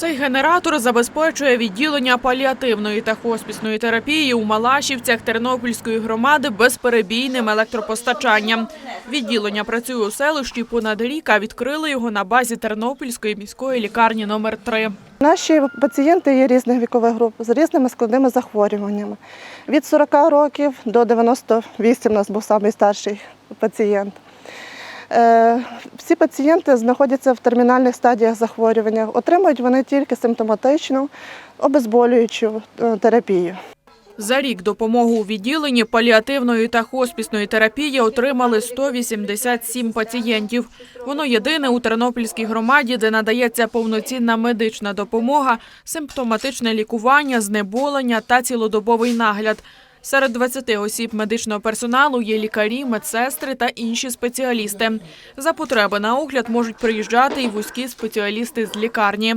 Цей генератор забезпечує відділення паліативної та хоспісної терапії у Малашівцях Тернопільської громади безперебійним електропостачанням. Відділення працює у селищі понад рік, а відкрили його на базі Тернопільської міської лікарні номер 3 Наші пацієнти є різних вікових груп з різними складними захворюваннями. Від 40 років до 98 у нас був найстарший пацієнт. Е, Всі пацієнти знаходяться в термінальних стадіях захворювання. Отримують вони тільки симптоматичну обезболюючу е, терапію. За рік допомогу у відділенні паліативної та хоспісної терапії отримали 187 пацієнтів. Воно єдине у Тернопільській громаді, де надається повноцінна медична допомога, симптоматичне лікування, знеболення та цілодобовий нагляд. Серед 20 осіб медичного персоналу є лікарі, медсестри та інші спеціалісти. За потреби на огляд можуть приїжджати і вузькі спеціалісти з лікарні.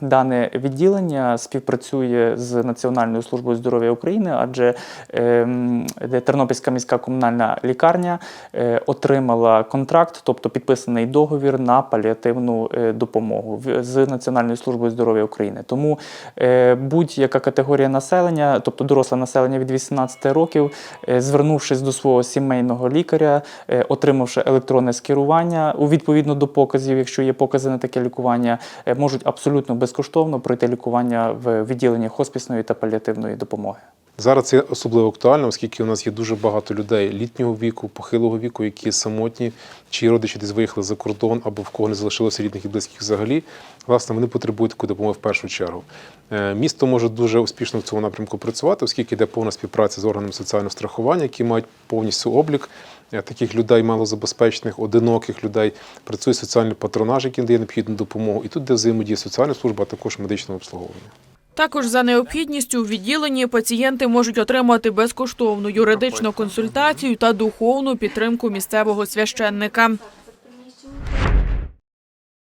Дане відділення співпрацює з Національною службою здоров'я України, адже ем, Тернопільська міська комунальна лікарня е, отримала контракт, тобто підписаний договір на паліативну е, допомогу з Національною службою здоров'я України. Тому е, будь-яка категорія населення, тобто доросле населення від 18 років, звернувшись до свого сімейного лікаря, отримавши електронне скерування у відповідно до показів, якщо є покази на таке лікування, можуть абсолютно безкоштовно пройти лікування в відділенні хоспісної та паліативної допомоги. Зараз це особливо актуально, оскільки у нас є дуже багато людей літнього віку, похилого віку, які самотні, чиї родичі десь виїхали за кордон або в кого не залишилося рідних і близьких взагалі. Власне, вони потребують такої допомоги в першу чергу. Е, Місто може дуже успішно в цьому напрямку працювати, оскільки йде повна співпраця з органами соціального страхування, які мають повністю облік е, таких людей малозабезпечених, одиноких людей. Працює соціальний патронаж, який дає необхідну допомогу. І тут де взаємодія соціальна служба, а також медичне обслуговування. Також за необхідністю у відділенні пацієнти можуть отримати безкоштовну юридичну консультацію та духовну підтримку місцевого священника.